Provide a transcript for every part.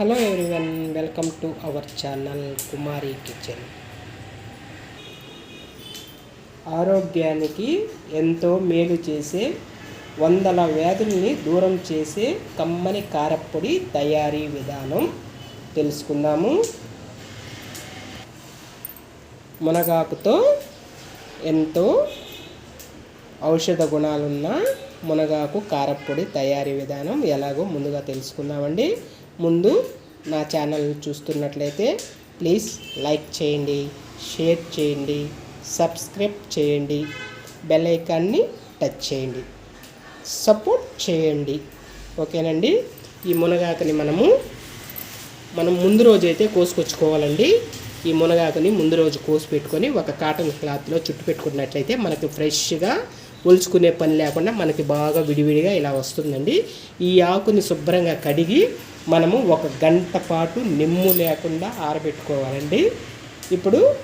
Hello everyone welcome to our channel Kumari kitchen. ఆరోగ్యానికి ఎంతో మేలు చేసే వందల వ్యాధుల్ని దూరం చేసే కమ్మని కారప్పొడి తయారీ విధానం తెలుసుకుందాము. మునగాకుతో ఎంతో ఔషధ గుణాలున్న మునగాకు కారప్పొడి తయారీ విధానం ఎలాగో ముందుగా తెలుసుకుందామండి. ముందు నా ఛానల్ చూస్తున్నట్లయితే ప్లీజ్ లైక్ చేయండి షేర్ చేయండి సబ్స్క్రైబ్ చేయండి బెల్ ఐకాన్ని టచ్ చేయండి. సపోర్ట్ చేయండి. ఓకేనండి? ఈ మునగాకుని మనము మనం ముందు రోజు అయితే కోసుకొచ్చుకోవాలండి. ఈ మునగాకుని ముందు రోజు కోసి పెట్టుకొని ఒక కాటన్ క్లాత్లో చుట్టు పెట్టుకున్నట్లయితే మనకు ఫ్రెష్గా ఒలుచుకునే పని లేకుండా మనకి బాగా విడివిడిగా ఇలా వస్తుందండి. ఈ ఆకుని శుభ్రంగా కడిగి మనము ఒక గంట పాటు నిమ్ము లేకుండా ఆరబెట్టుకోవాలండి. ఇప్పుడు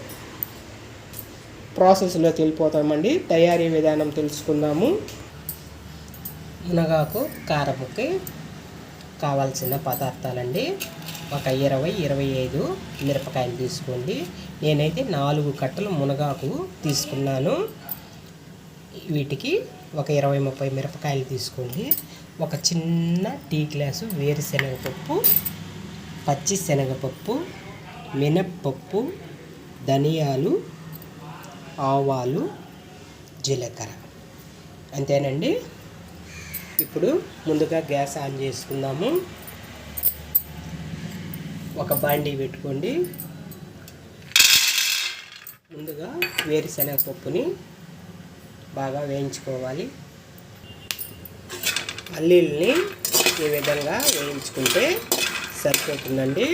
ప్రాసెస్లో తెలిపోతామండి తయారీ విధానం తెలుసుకుందాము. మునగాకు కారముకి కావాల్సిన పదార్థాలండి. ఒక ఇరవై ఇరవై ఐదు మిరపకాయలు తీసుకోండి. నేనైతే నాలుగు కట్టలు మునగాకు తీసుకున్నాను. వీటికి ఒక ఇరవై ముప్పై మిరపకాయలు తీసుకోండి. ఒక చిన్న టీ గ్లాసు వేరుశనగపప్పు పచ్చి శనగపప్పు మినప్పప్పు ధనియాలు ఆవాలు జీలకర్ర. అంతేనండి? ఇప్పుడు ముందుగా గ్యాస్ ఆన్ చేసుకుందాము. ఒక బాండీ పెట్టుకోండి. ముందుగా వేరుశనగ పప్పుని బాగా వేయించుకోవాలి. అల్లీల్ని ఈ విధంగా వేయించుకుంటే సరిపోతుందండి.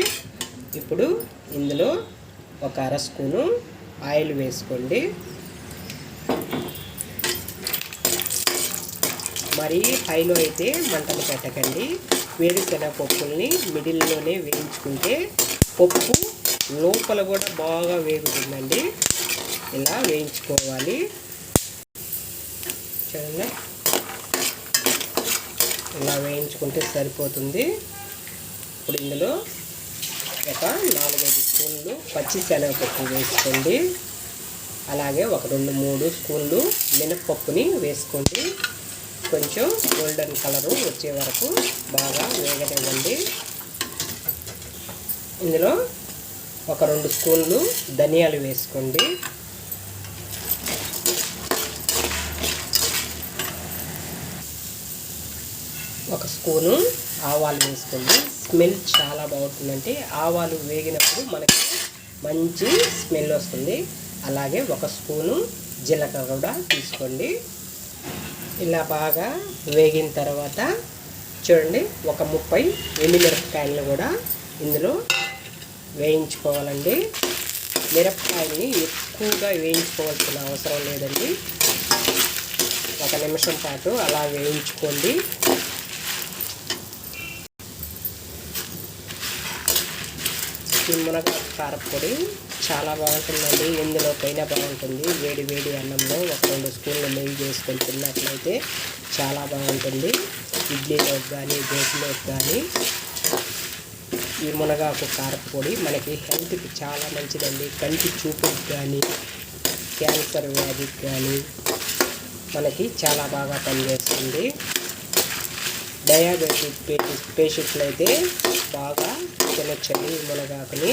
ఇప్పుడు ఇందులో ఒక అర స్పూను ఆయిల్ వేసుకోండి. మరి హైలో అయితే మంటలు పెట్టకండి. వేరుశనగ పప్పుల్ని మిడిల్లోనే వేయించుకుంటే పప్పు లోపల కూడా బాగా వేగుతుందండి. ఇలా వేయించుకోవాలి. చూడండి. ఇలా వేయించుకుంటే సరిపోతుంది. ఇప్పుడు ఇందులో ఒక నాలుగైదు స్పూన్లు పచ్చి శనగపప్పు వేసుకోండి. అలాగే ఒక రెండు మూడు స్పూన్లు మినప్పప్పుని వేసుకోండి. కొంచెం గోల్డెన్ కలరు వచ్చే వరకు బాగా వేగనివ్వండి. ఇందులో ఒక రెండు స్పూన్లు ధనియాలు వేసుకోండి. ఒక స్పూను ఆవాలు వేసుకోండి. స్మెల్ చాలా బాగుంటుందంటే ఆవాలు వేగినప్పుడు మనకి మంచి స్మెల్ వస్తుంది. అలాగే ఒక స్పూను జీలకర్ర కూడా తీసుకోండి. ఇలా బాగా వేగిన తర్వాత చూడండి ఒక ముప్పై ఎండుమిరపకాయలను కూడా ఇందులో వేయించుకోవాలండి. మిరపకాయల్ని ఎక్కువగా వేయించుకోవాల్సిన అవసరం లేదండి. ఒక నిమిషం పాటు అలా వేయించుకోండి. మునగ కారపొడి చాలా బాగుంటుందండి. ఎందులోకైనా బాగుంటుంది. వేడి వేడి అన్నంలో ఒక రెండు స్పూన్లు నెయ్యి చేసుకొని తిన్నట్లయితే చాలా బాగుంటుంది. ఇడ్లీలోకి కానీ దోశలోకి కానీ ఈ మునగాకు కారపొడి మనకి హెల్త్కి చాలా మంచిదండి. కంటి చూపుకి కానీ క్యాన్సర్ వ్యాధికి కానీ మనకి చాలా బాగా పనిచేస్తుంది. డయాబెటిక్ పేషెంట్లు అయితే బాగా తినొచ్చండి ఈ మునగాకుని.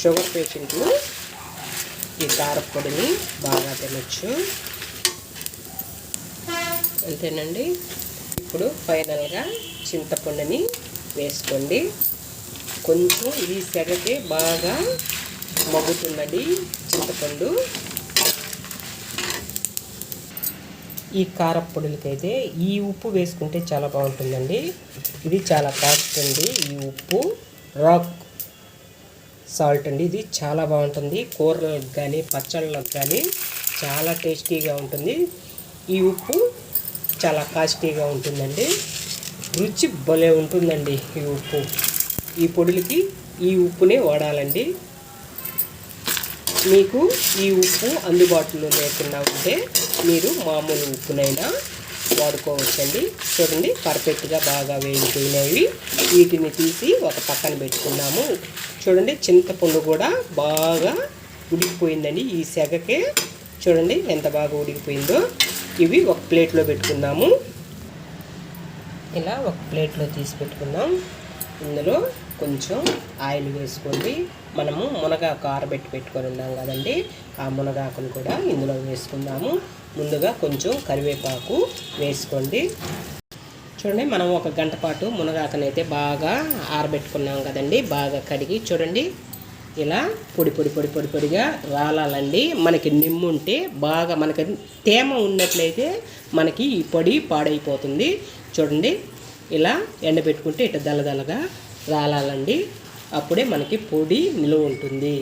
షుగర్ పేషెంట్లు ఈ కారపొడిని బాగా తినొచ్చు. అంతేనండి. ఇప్పుడు ఫైనల్గా చింతపండుని వేసుకోండి. కొంచెం ఈ సెగకి బాగా మగ్గుతున్నది చింతపండు. ఈ కారపొడులకైతే ఈ ఉప్పు వేసుకుంటే చాలా బాగుంటుందండి. ఇది చాలా కాస్ట్ అండి ఈ ఉప్పు. రాక్ సాల్ట్ అండి ఇది చాలా బాగుంటుంది. కూరలకు కానీ పచ్చళ్ళకు కానీ చాలా టేస్టీగా ఉంటుంది. ఈ ఉప్పు చాలా కాస్ట్లీగా ఉంటుందండి. రుచి భలే ఉంటుందండి ఈ ఉప్పు. ఈ పొడులకి ఈ ఉప్పునే వాడాలండి. మీకు ఈ ఉప్పు అందుబాటులో లేకుండా ఉంటే మీరు మామూలు ఉప్పునైనా వాడుకోవచ్చండి. చూడండి పర్ఫెక్ట్గా బాగా వేగిపోయినవి. వీటిని తీసి ఒక పక్కన పెట్టుకున్నాము. చూడండి చింతపండు కూడా బాగా ఉడికిపోయిందండి. ఈ సెగకే చూడండి ఎంత బాగా ఉడికిపోయిందో. ఇవి ఒక ప్లేట్లో పెట్టుకుందాము. ఇలా ఒక ప్లేట్లో తీసి పెట్టుకుందాం. ఇందులో కొంచెం ఆయిల్ వేసుకోండి. మనము మునగాకు ఆరబెట్టి పెట్టుకొని ఉన్నాం కదండి. ఆ మునగాకును కూడా ఇందులో వేసుకుందాము. ముందుగా కొంచెం కరివేపాకు వేసుకోండి. చూడండి మనం ఒక గంట పాటు మునగాకనైతే బాగా ఆరబెట్టుకున్నాం కదండి. బాగా కడిగి చూడండి ఇలా పొడి పొడి పొడి పొడి పొడిగా రాలాలండి. మనకి నిమ్ము ఉంటే బాగా మనకి తేమ ఉన్నట్లయితే మనకి ఈ పొడి పాడైపోతుంది. చూడండి ఇలా ఎండబెట్టుకుంటే ఇట దలదలగా రాలాలండి. అప్పుడే మనకి పొడి నిలువ ఉంటుంది.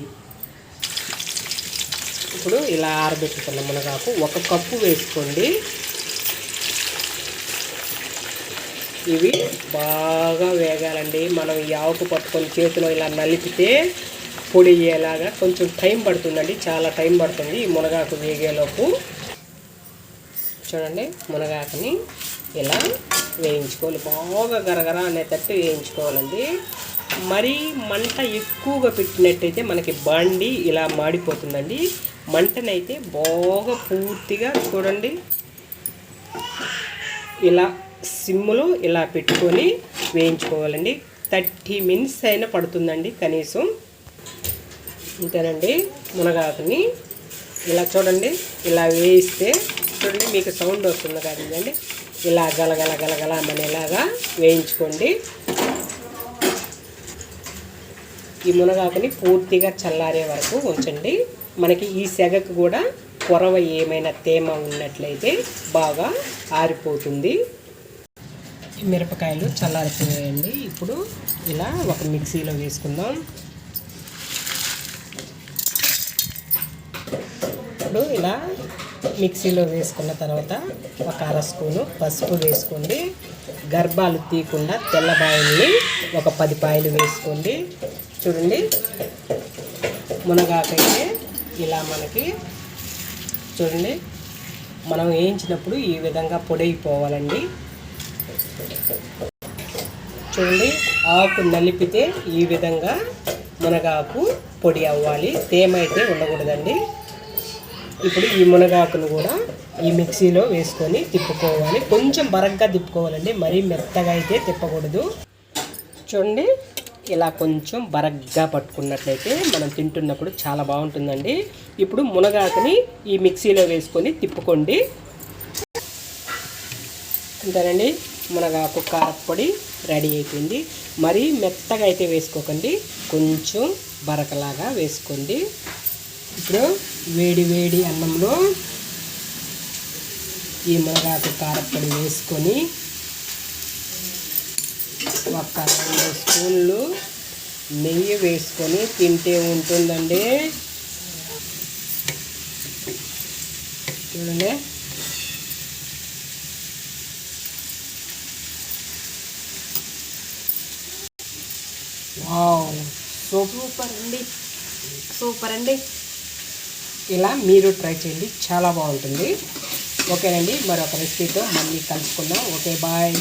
ఇప్పుడు ఇలా ఆరబెట్టుకున్న మునగాకు ఒక కప్పు వేసుకోండి. ఇవి బాగా వేగాలండి. మనం ఈ ఆవుకు పట్టుకొని చేతిలో ఇలా నలిపితే పొడి అయ్యేలాగా కొంచెం టైం పడుతుందండి. చాలా టైం పడుతుంది ఈ మునగాకు వేగేలోపు. చూడండి మునగాకుని ఇలా వేయించుకోవాలి. బాగా గరగర అనేటట్టు వేయించుకోవాలండి. మరీ మంట ఎక్కువగా పెట్టినట్టయితే మనకి బండి ఇలా మాడిపోతుందండి. మంటనైతే బాగా పూర్తిగా చూడండి. ఇలా సిమ్లో ఇలా పెట్టుకొని వేయించుకోవాలండి. థర్టీ మినిట్స్ అయినా పడుతుందండి కనీసం. ఇంతేనండి మునగాకుని. ఇలా చూడండి ఇలా వేయిస్తే చూడండి మీకు సౌండ్ వస్తుంది కదండి. ఇలా గలగల గలగల అనేలాగా వేయించుకోండి. ఈ మునగాకుని పూర్తిగా చల్లారే వరకు ఉంచండి. మనకి ఈ సెగకు కూడా కొరవ ఏమైనా తేమ ఉన్నట్లయితే బాగా ఆరిపోతుంది. మిరపకాయలు చల్లారిపోయాయండి. ఇప్పుడు ఇలా ఒక మిక్సీలో వేసుకుందాం. ఇప్పుడు ఇలా మిక్సీలో వేసుకున్న తర్వాత ఒక అర స్పూను పసుపు వేసుకోండి. గర్భాలు తీయకుండా తెల్లబాయల్ని ఒక పది పాయలు వేసుకోండి. చూడండి. మునగాకైతే ఇలా మనకి చూడండి. మనం వేయించినప్పుడు ఈ విధంగా పొడైపోవాలండి చూడండి ఆకు నలిపితే ఈ విధంగా మునగాకు పొడి అవ్వాలి. తేమ అయితే ఉండకూడదండి. ఇప్పుడు ఈ మునగాకును కూడా ఈ మిక్సీలో వేసుకొని తిప్పుకోవాలి. కొంచెం బరగ్గా తిప్పుకోవాలండి. మరీ మెత్తగా అయితే తిప్పకూడదు. చూడండి ఇలా కొంచెం బరగ్గా పట్టుకున్నట్లయితే మనం తింటున్నప్పుడు చాలా బాగుంటుందండి. ఇప్పుడు మునగాకుని ఈ మిక్సీలో వేసుకొని తిప్పుకోండి. అంతేనండి మునగాకు కారపొడి రెడీ అయిపోయింది. మరీ మెత్తగా అయితే వేసుకోకండి కొంచెం బరకలాగా వేసుకోండి. ఇప్పుడు వేడి వేడి అన్నంలో ఈ మునగాకు కారపొడి వేసుకొని ఒక రెండు స్పూన్లు నెయ్యి వేసుకొని తింటే ఉంటుందండి. చూడండి. వావ్ సూపర్ అండి. సూపర్ అండి. ఇలా మీరు ట్రై చేయండి చాలా బాగుంటుంది. ఓకేనండి మరొక రెసిపీతో మళ్ళీ కలుసుకుందాం. Okay bye.